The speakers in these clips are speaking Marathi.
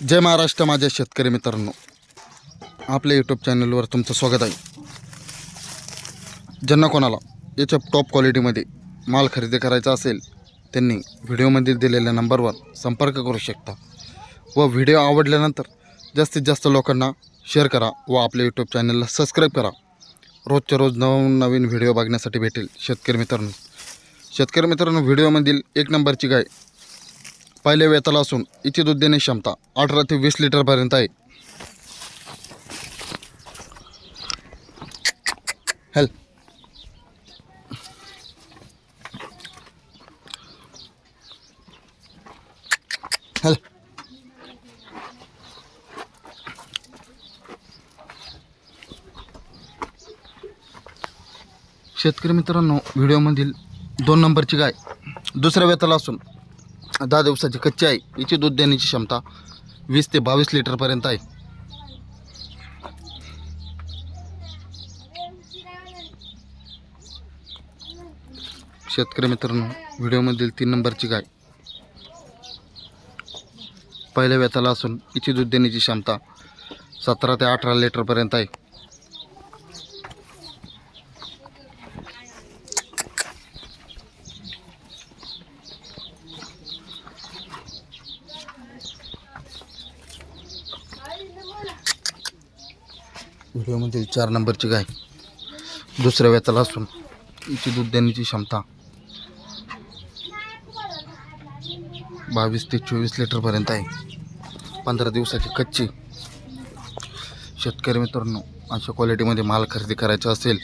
जय महाराष्ट्र माझ्या शेतकरी मित्रांनो. आपल्या यूट्यूब चॅनलवर तुमचं स्वागत आहे. ज्यांना कोणाला याच्या टॉप क्वालिटीमध्ये माल खरेदी करायचा असेल त्यांनी व्हिडिओमध्ये दिलेल्या नंबरवर संपर्क करू शकता. व व्हिडिओ आवडल्यानंतर जास्तीत जास्त लोकांना शेअर करा व आपल्या यूट्यूब चॅनलला सबस्क्राईब करा. रोजच्या रोज नवनवीन व्हिडिओ बघण्यासाठी भेटेल शेतकरी मित्रांनो. शेतकरी मित्रांनो व्हिडिओमधील एक नंबरची गाय पहिल्या वेताला असून इथे दूध देण्याची क्षमता अठरा ते वीस लिटरपर्यंत आहे. हॅल. हॅल. शेतकरी मित्रांनो व्हिडिओमधील दोन नंबरची गाय दुसऱ्या वेताला असून दहा दिवसाची कच्ची आहे. याची दूध देण्याची क्षमता वीस ते बावीस लिटरपर्यंत आहे. शेतकरी मित्रांनो व्हिडिओमधील तीन नंबरची गाय. पहिल्या व्यताला असून हिची दूध देण्याची क्षमता सतरा ते अठरा लिटरपर्यंत आहे. व्हिडिओमधील चार नंबरची गाय. दुसऱ्या व्यताला असून हिची दूध देण्याची क्षमता बावीस ते चोवीस लिटरपर्यंत आहे. पंधरा दिवसाची कच्ची. शेतकरी मित्रांनो अशा क्वालिटीमध्ये माल खरेदी करायचा असेल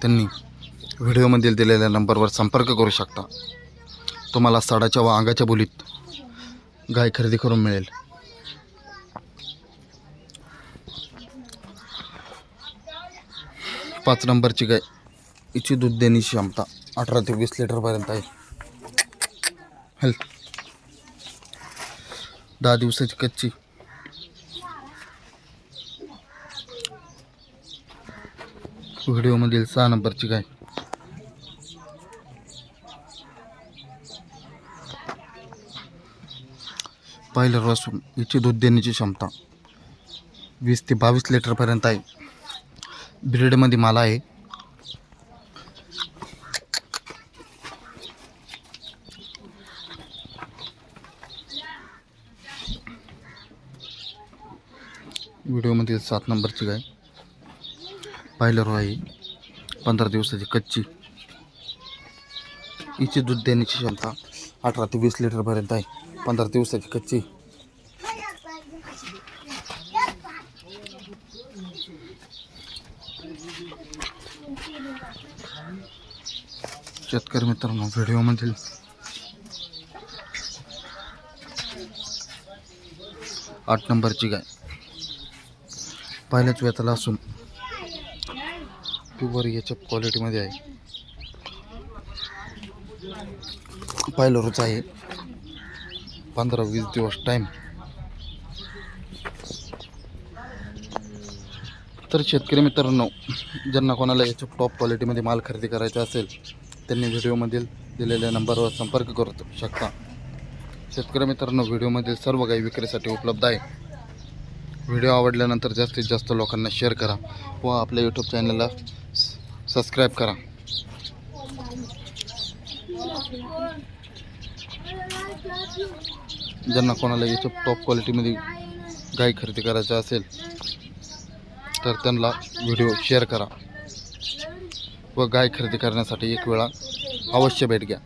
त्यांनी व्हिडिओमधील दिलेल्या नंबरवर संपर्क करू शकता. तुम्हाला साडाच्या व अंगाच्या बोलीत गाय खरेदी करून मिळेल. पाच नंबरची गाय. हिची दूध देण्याची क्षमता अठरा ते वीस लिटरपर्यंत आहे. हॅल. दहा दिवसाची कच्ची. व्हिडिओमधील सहा नंबरची गाय. पहिलं असून हिची दूध देण्याची क्षमता वीस ते बावीस लिटरपर्यंत आहे. ब्रीडमध्ये माला आहे. व्हिडिओमध्ये सात नंबरची गाय. पाहिलं रो आहे. पंधरा दिवसाची कच्ची. हिची दूध देण्याची क्षमता अठरा ते वीस लिटरपर्यंत आहे. पंधरा दिवसाची कच्ची. शेतकरी मित्रांनो व्हिडिओमधील आठ नंबरची गाय. पहिल्याच वेताला असून प्युअर याच्या क्वालिटीमध्ये आहे. पाहिलं रोज आहे. पंधरा वीस दिवस टाईम तर शेतकरी मित्रांनो ज्यांना कोणाला याच्या टॉप क्वालिटीमध्ये माल खरेदी करायचा असेल त्यांनी व्हिडिओमधील दिलेल्या नंबरवर संपर्क करू शकता. शेतकरी मित्रांनो व्हिडिओमधील सर्व काही विक्रीसाठी उपलब्ध आहे. व्हिडिओ आवडल्यानंतर जास्तीत जास्त लोकांना शेअर करा व आपल्या यूट्यूब चॅनलला सबस्क्राईब करा. ज्यांना कोणाला याच्या टॉप क्वालिटीमध्ये गाय खरेदी करायचं असेल तर त्यांना व्हिडिओ शेअर करा. व गाय खरेदी करण्यासाठी एक वेळा अवश्य भेट घ्या.